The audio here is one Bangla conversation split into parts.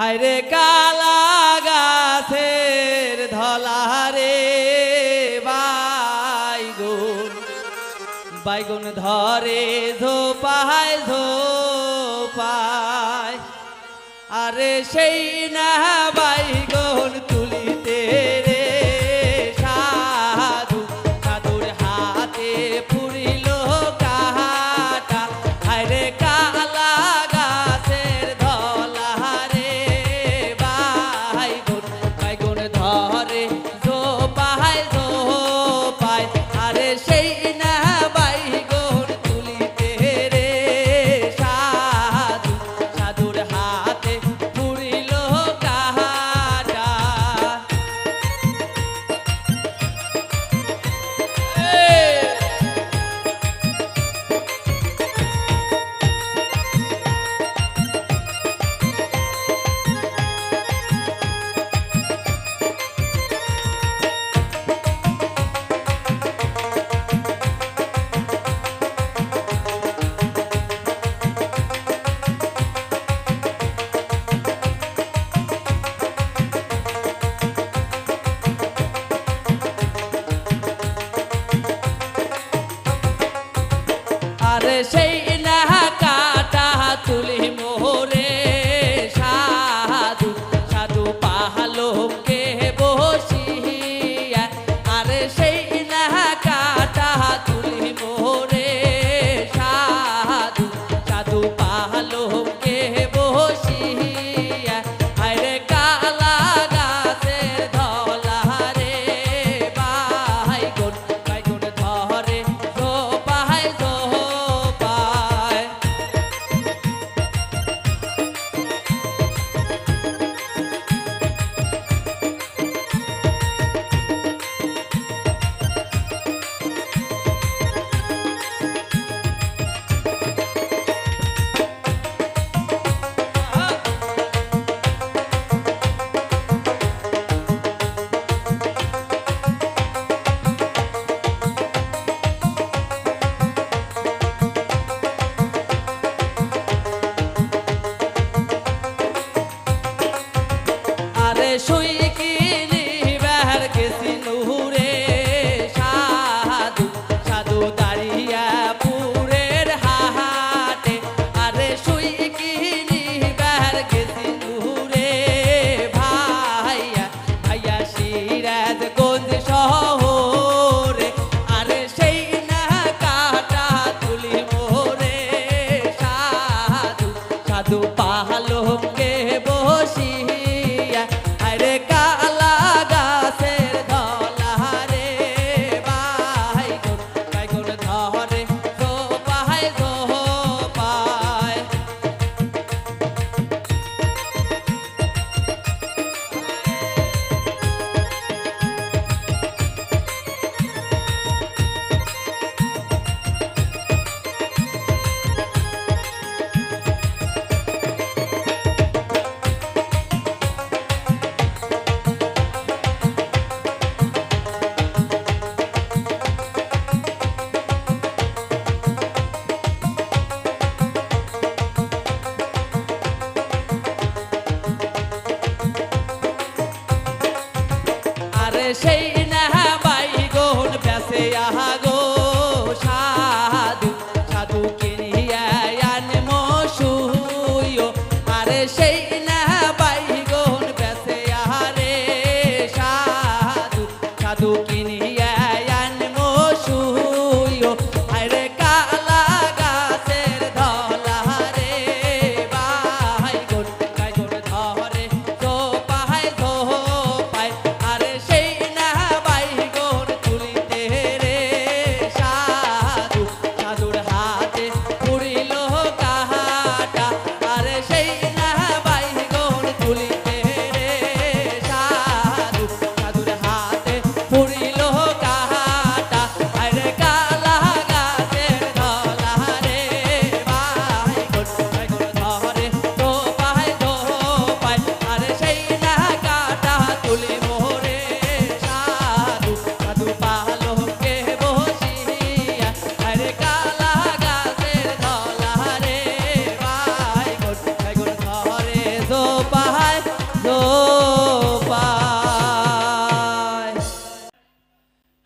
আরে কালা গাছের ধলারে বাইগুন। বাইগুন ধরে ঝোপায় ঝোপায়। আরে সেই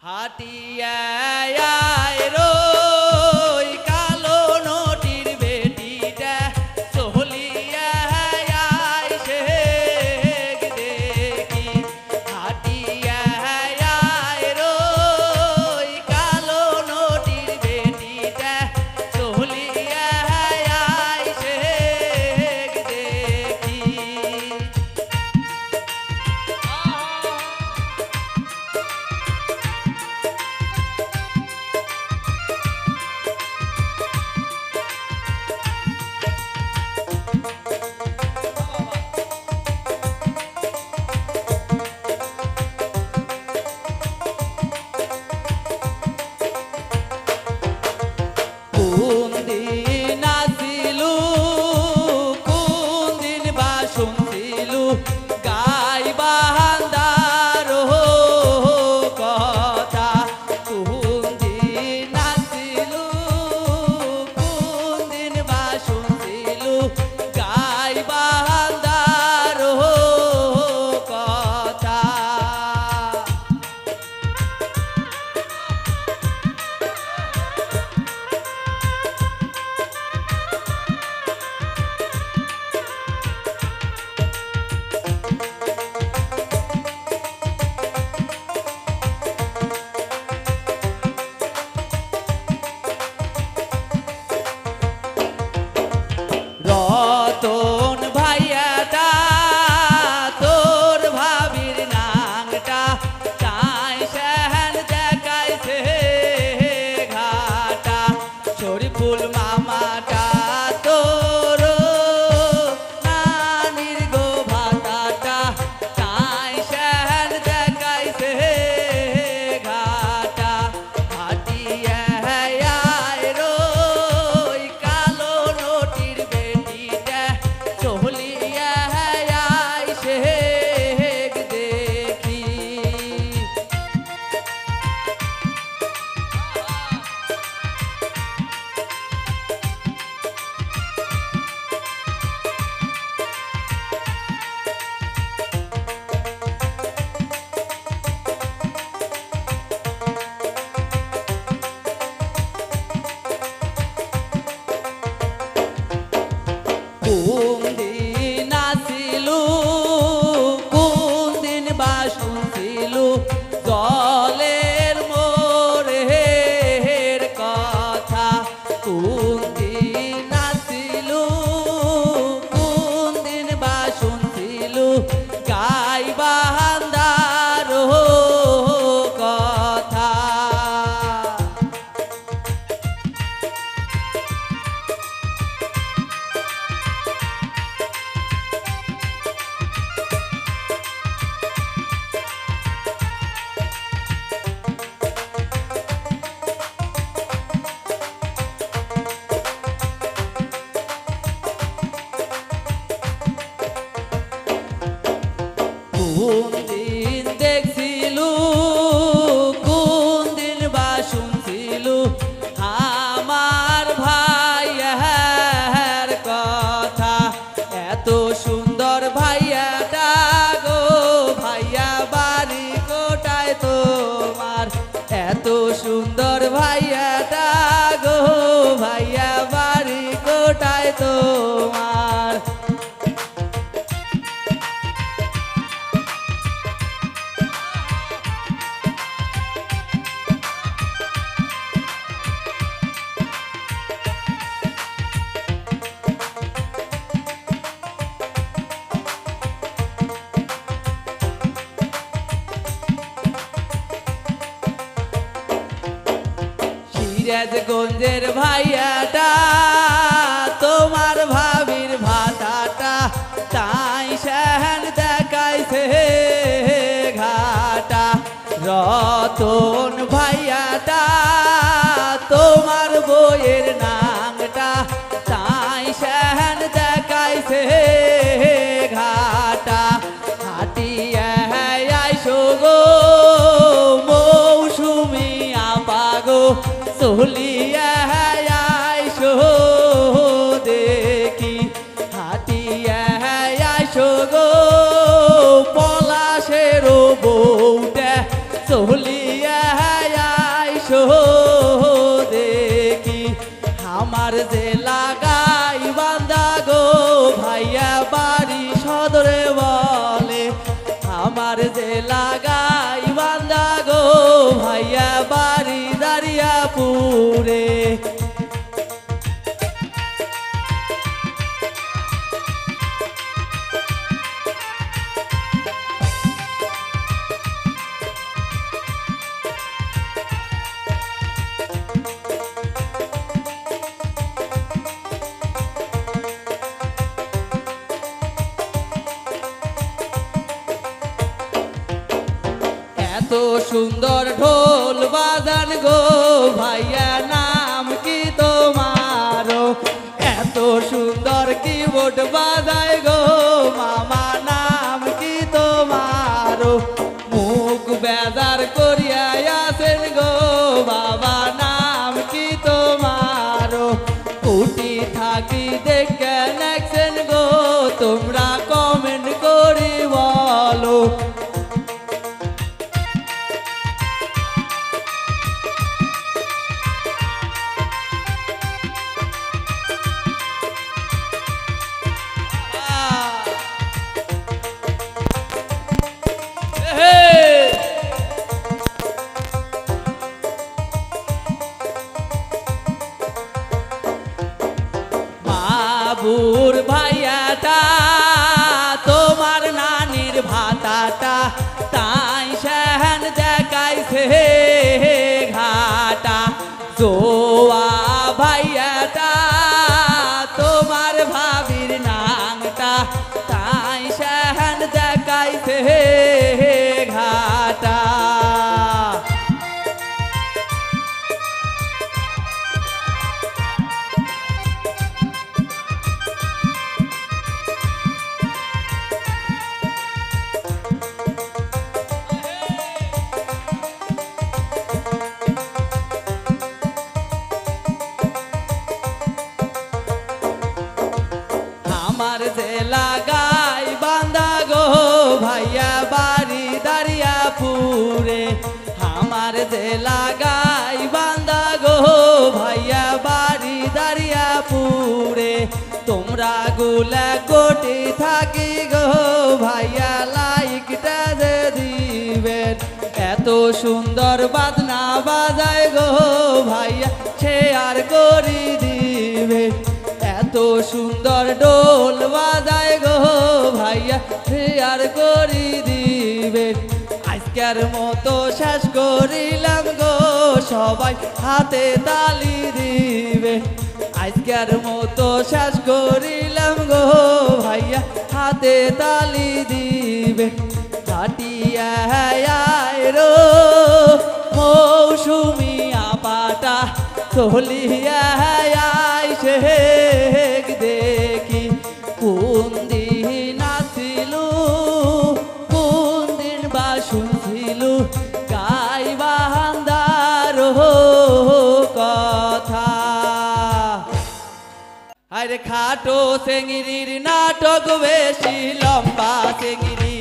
হাটিয়া রতন ভাইয়াটা তোমার বইয়ের নাংটা আমার যে লাগাই বান্দা গো ভাইয়া বাড়ি সদরে বলে আমার যে লাগাই বাবুর ভাইয়াটা তোমার নানির ভাতাটা তাই সেহেন দেখাইছে ঘাটা। জোয়া গুলা কোটি থাকি গো ভাইয়া, লাইকটা যে দিবেন। এত সুন্দর বাজনা বাজায় গো ভাইয়া শেয়ার করি দিবেন এত সুন্দর ডোল বাজায় গো ভাইয়া শেয়ার করি দিবেন আজকের মতো শেষ করিলাম গো, সবাই হাতে তালি দিবে। আজকের মতো শেষ করিলাম গো ভাইয়া, হাতে তালি দিবে। রো, মৌসুমি আপাটা চলিয়া আইসে দেখি খাটো চেঙ্গিরির নাটক বেশি লম্বা চেঙ্গিরি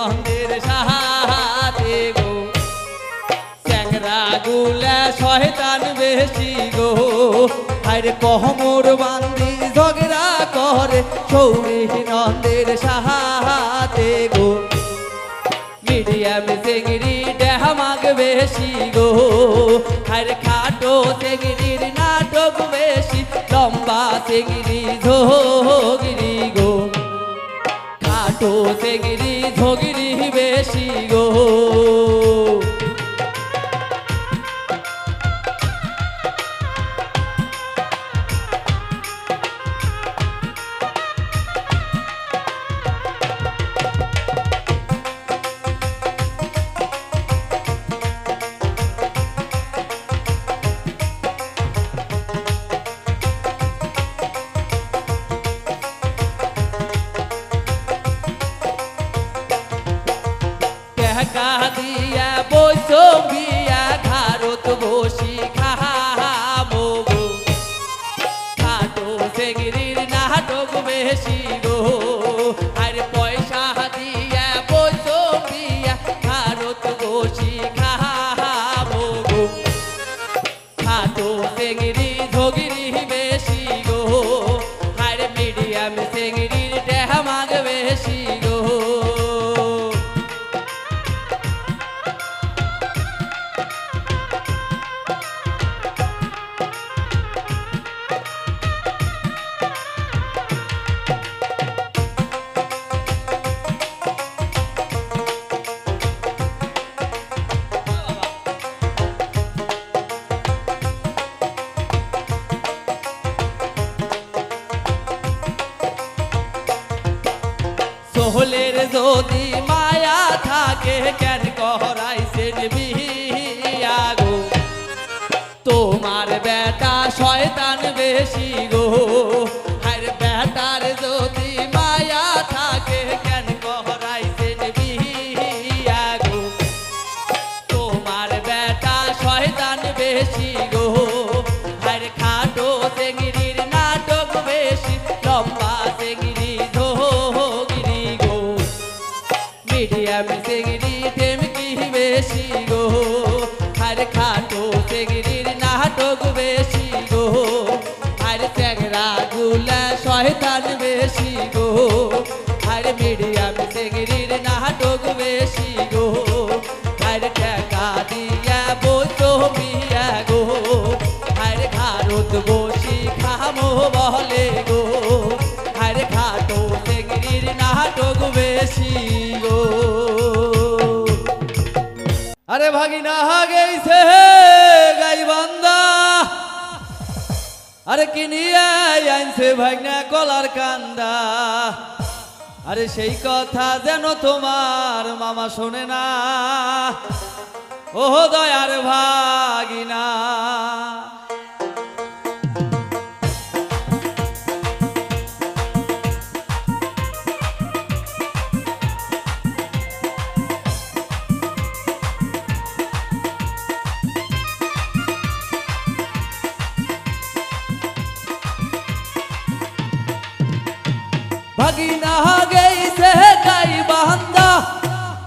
নন্দের সাহাতে গো। চ্যাংরা গুলা শয়তান বেশি গো। আরে কহমর বান্দি ঝগড়া করে, সৌরি নন্দের সাহাতে গো। মিডিয়াম চেংড়ি ডেহামাগ বেশি গো। আর খাটো চেংড়ির নাটক বেশি, লম্বা চেংড়ি ঝোগিরি গো। খাটো গিরি ঝোগিরি বেশি গো। বলে গো, আর খাটো চেঙ্গিরির নাটক বেশি গো। আরে ভাগিনা গেছে গাই বান্দা আরে কিনিয়া আনছে ভাগনা কলার কান্দা। আরে সেই কথা যেন তোমার মামা শোনে না। ও দয়ার ভাগিনা। ভাগিনা গেছে গাই বান্দা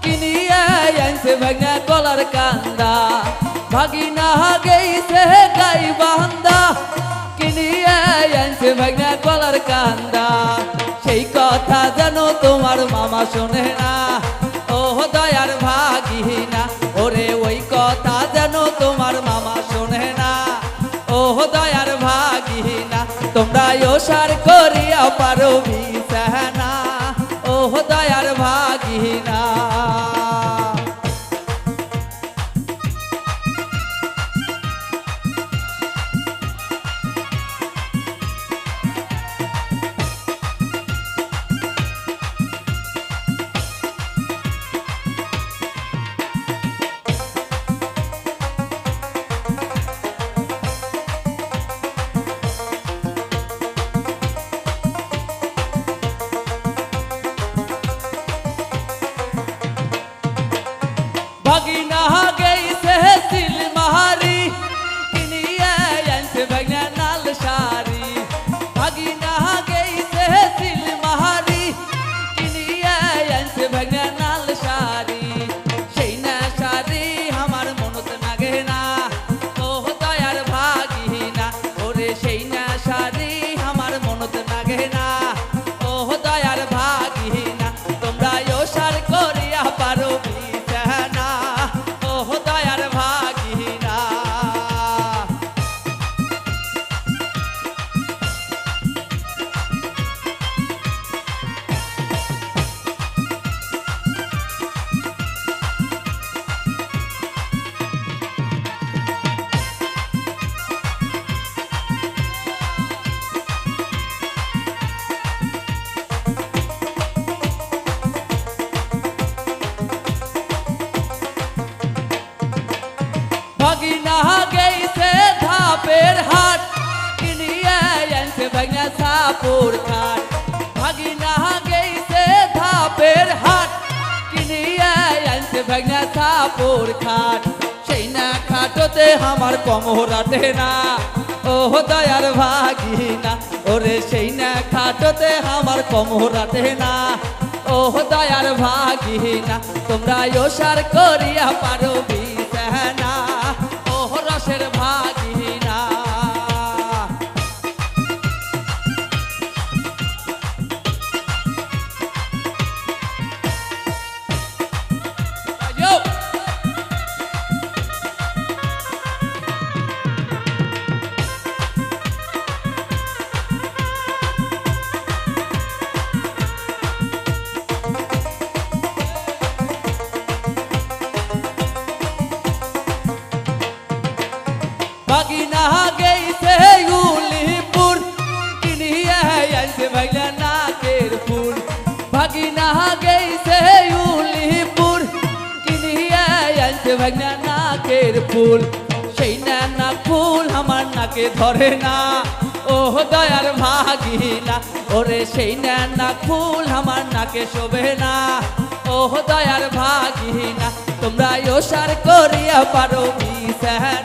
কিনিয়ে আনছে ভাগনা কলার কান্দা। ভাগিনা গেছে গাই বান্দা কিনিয়ে আনছে ভাগনা কলার কান্দা। সেই কথা যেন তোমার মামা শোনে না। ও দয়ার ভাগিনা, ওরে ওই কথা যেন তোমার মামা শোনে না। ও দয়ার ভাগিনা তোমরা ওসার কর করিয়া পারো বিছানা ও দয়ার ভাগিনা ভাগিনা ভাগিনা গেইছে ধাপের হাট। কিনিয়ে আনছে ভাগনা সাপুর খাট ভাগিনা গেইছে ধাপের হাট। কিনিয়ে আনছে ভাগনা সাপুর খাট সেই না খাটোতে আমার কমরাটে না ও দয়ার ভাগিনা, ওরে সেই না খাটোতে আমার কমরাটে না ও দয়ার ভাগিনা, তোমরা ওসার করিয়া পারো নাকে না। ও দয়ার ভাগিনা, ওরে সেই না ফুল আমার নাকে শোভে না। ও দয়ার ভাগিনা তোমরা ওসার করিয়া পারো বিছানা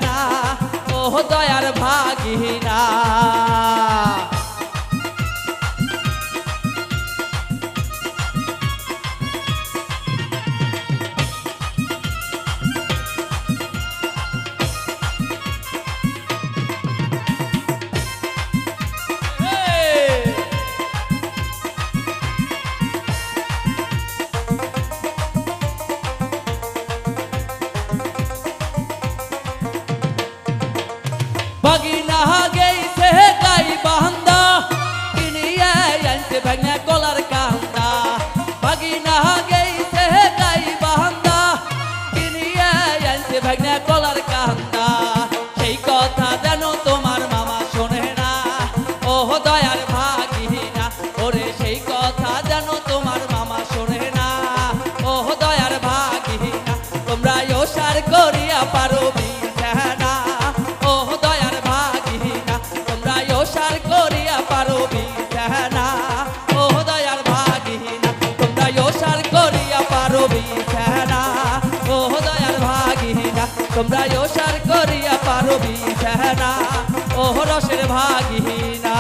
তোমরা ওসার করিয়া পারবি বিছানা ও রসের ভাগিনা।